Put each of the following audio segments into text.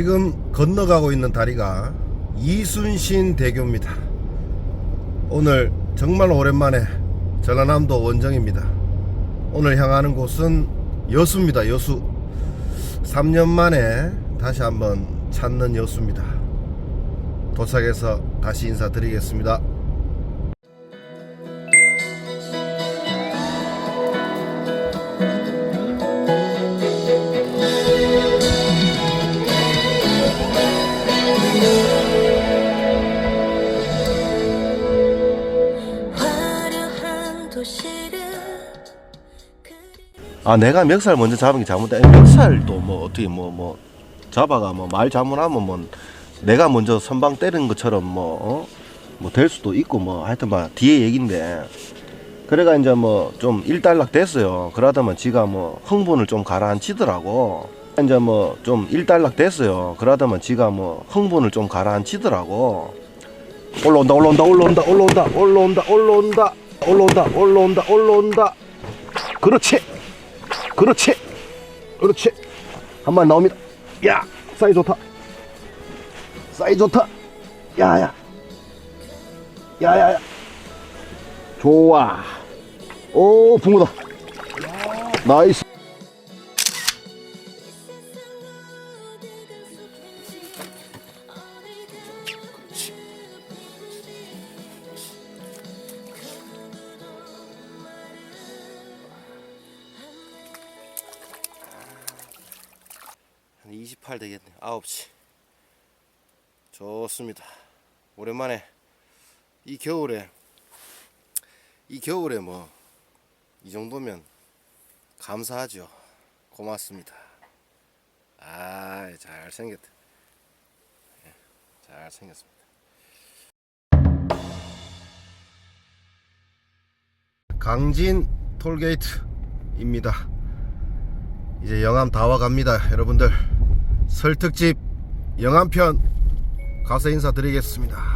지금 건너가고 있는 다리가 이순신 대교입니다. 오늘 정말 오랜만에 전라남도 원정입니다. 오늘 향하는 곳은 여수입니다. 여수. 3년 만에 다시 한번 찾는 여수입니다. 도착해서 다시 인사드리겠습니다. 아 내가 멱살 먼저 잡은 게 잘못돼 멱살도 뭐 어떻게 뭐뭐 잡아가 뭐 말 잘못하면 뭐 내가 먼저 선방 때리는 것처럼 뭐 뭐 될 수도 있고 뭐 하여튼 막 뒤에 얘긴데. 그래가 이제 뭐 좀 일단락 됐어요. 그러다만 지가 뭐 흥분을 좀 가라앉히더라고. 이제 뭐 좀 일단락 됐어요. 그러다만 지가 뭐 흥분을 좀 가라앉히더라고. 올라온다 올라온다 올라온다 올라온다 올라온다 올라온다 올라온다 올라온다 올라온다. 그렇지 그렇지 그렇지. 한 마리 나옵니다. 야 사이 좋다. 사이 좋다. 야야. 야야야. 좋아. 오 붕어다. 나이스 9시. 좋습니다. 오랜만에 이 겨울에 이 겨울에 뭐 이 정도면 감사하죠. 고맙습니다. 아 잘생겼다 예, 잘생겼습니다. 강진 톨게이트입니다. 이제 영암 다 와갑니다 여러분들 설특집 영암편 가서 인사드리겠습니다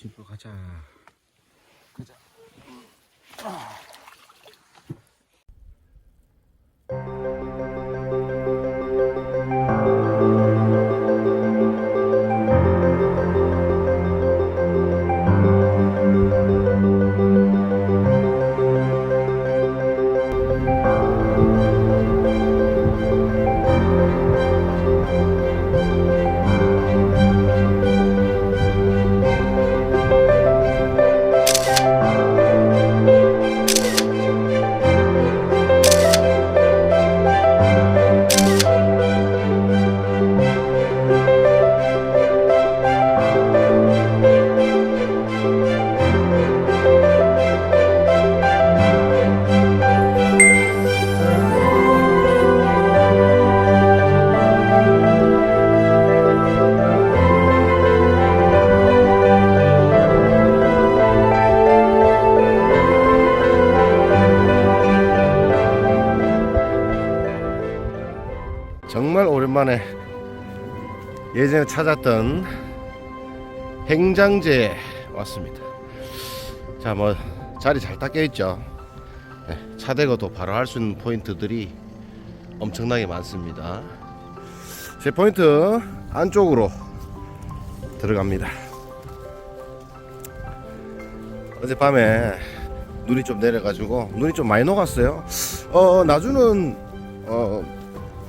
집으로 가자. 가자. 오랜만에 예전에 찾았던 행장제에 왔습니다. 자, 뭐 자리 잘 닦여 있죠. 네, 차 대고도 바로 할 수 있는 포인트들이 엄청나게 많습니다. 제 포인트 안쪽으로 들어갑니다. 어젯밤에 눈이 좀 내려가지고 눈이 좀 많이 녹았어요. 어 나주는 어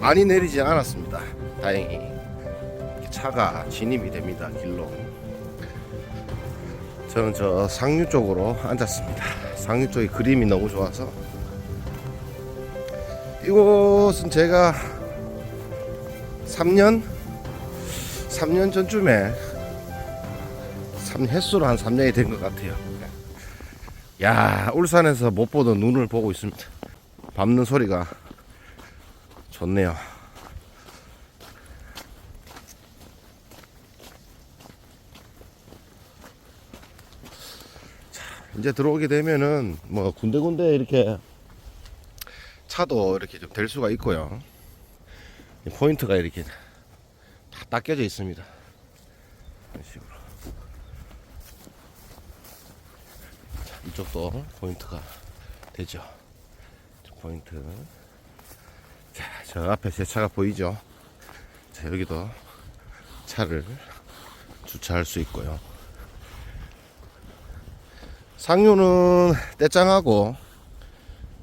많이 내리지 않았습니다. 다행히 차가 진입이 됩니다 길로. 저는 저 상류 쪽으로 앉았습니다. 상류 쪽의 그림이 너무 좋아서 이곳은 제가 3년 3년 전쯤에 3 횟수로 한 3년이 된 것 같아요. 야 울산에서 못 보던 눈을 보고 있습니다. 밟는 소리가 좋네요. 자, 이제 들어오게 되면은 뭐 군데군데 이렇게 차도 이렇게 좀 될 수가 있고요. 이 포인트가 이렇게 다 닦여져 있습니다. 이런 식으로. 자, 이쪽도 포인트가 되죠. 저 포인트. 자, 저 앞에 제 차가 보이죠? 자, 여기도 차를 주차할 수 있고요. 상류는 떼짱하고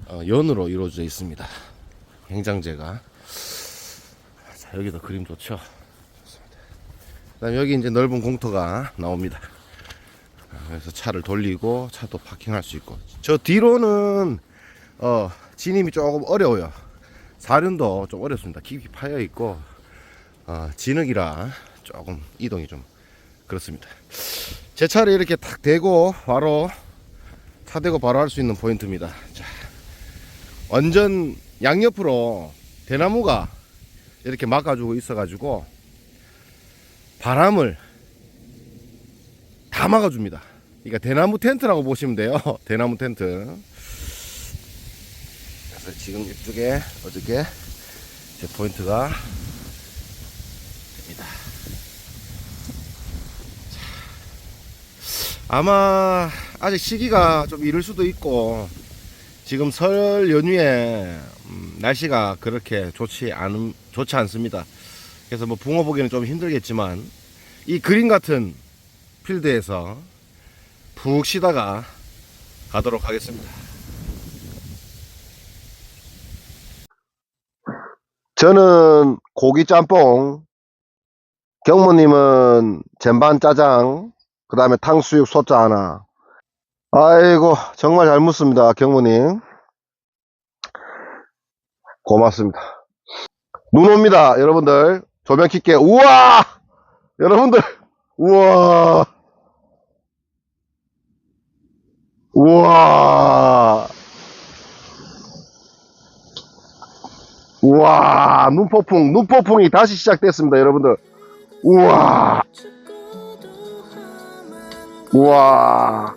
어, 연으로 이루어져 있습니다. 행장제가. 자, 여기도 그림 좋죠? 그 다음에 여기 이제 넓은 공터가 나옵니다. 아, 그래서 차를 돌리고 차도 파킹할 수 있고. 저 뒤로는, 어, 진입이 조금 어려워요. 사륜도 좀 어렵습니다. 깊이 파여 있고, 어, 진흙이라 조금 이동이 좀 그렇습니다. 제 차를 이렇게 탁 대고 바로 차 대고 바로 할 수 있는 포인트입니다. 자, 완전 양옆으로 대나무가 이렇게 막아주고 있어가지고 바람을 다 막아줍니다. 그러니까 대나무 텐트라고 보시면 돼요. 대나무 텐트. 그래서 지금 이쪽에 어저께 제 포인트가 됩니다. 자, 아마 아직 시기가 좀 이를 수도 있고 지금 설 연휴에 음, 날씨가 그렇게 좋지 않 좋지 않습니다. 그래서 뭐 붕어 보기는 좀 힘들겠지만 이 그린 같은 필드에서 푹 쉬다가 가도록 하겠습니다. 저는 고기 짬뽕, 경모님은 젠반 짜장, 그 다음에 탕수육 소자 하나. 아이고, 정말 잘 묻습니다, 경모님. 고맙습니다. 눈 옵니다, 여러분들. 조명 킬게. 우와! 여러분들, 우와! 우와! 우와! 눈폭풍, 눈폭풍이 다시 시작됐습니다, 여러분들. 우와! 우와!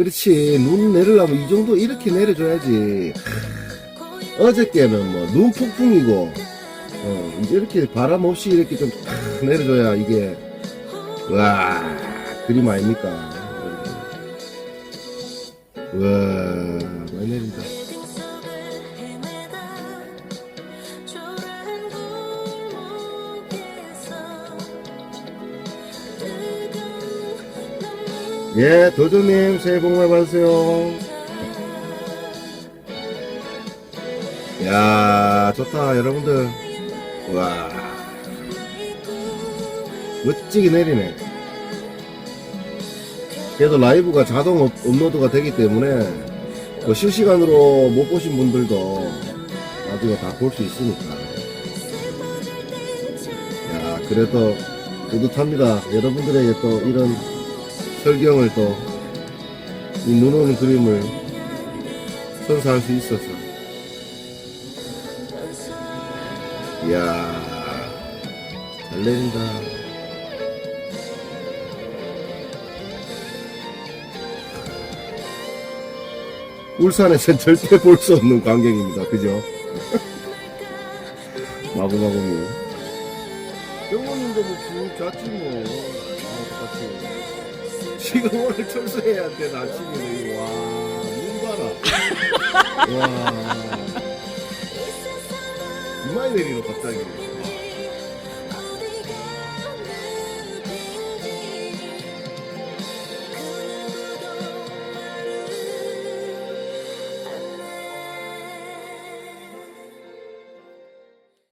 그렇지. 눈 내리려면 이 정도 이렇게 내려줘야지. 어저께는 뭐 눈 폭풍이고, 어, 이제 이렇게 바람 없이 이렇게 좀탁 내려줘야 이게, 와, 그림 아닙니까? 와, 많이 내린다. 예, 도조님 새해 복 많이 받으세요. 야, 좋다, 여러분들. 와, 멋지게 내리네. 그래도 라이브가 자동 업- 업로드가 되기 때문에 뭐 실시간으로 못 보신 분들도 나중에 다 볼 수 있으니까. 야, 그래도 뿌듯합니다. 여러분들에게 또 이런 설경을 또, 이 눈 오는 그림을 선사할 수 있어서. 이야, 잘 내린다. 울산에선 절대 볼 수 없는 광경입니다. 그죠? 마구마구미. 병원님도 뭐쭉 잤지 뭐. 지금 오늘 철수해야 돼, 아침이네. 와, 눈 봐라. 와. 이마에 내리노, 갑자기. 와.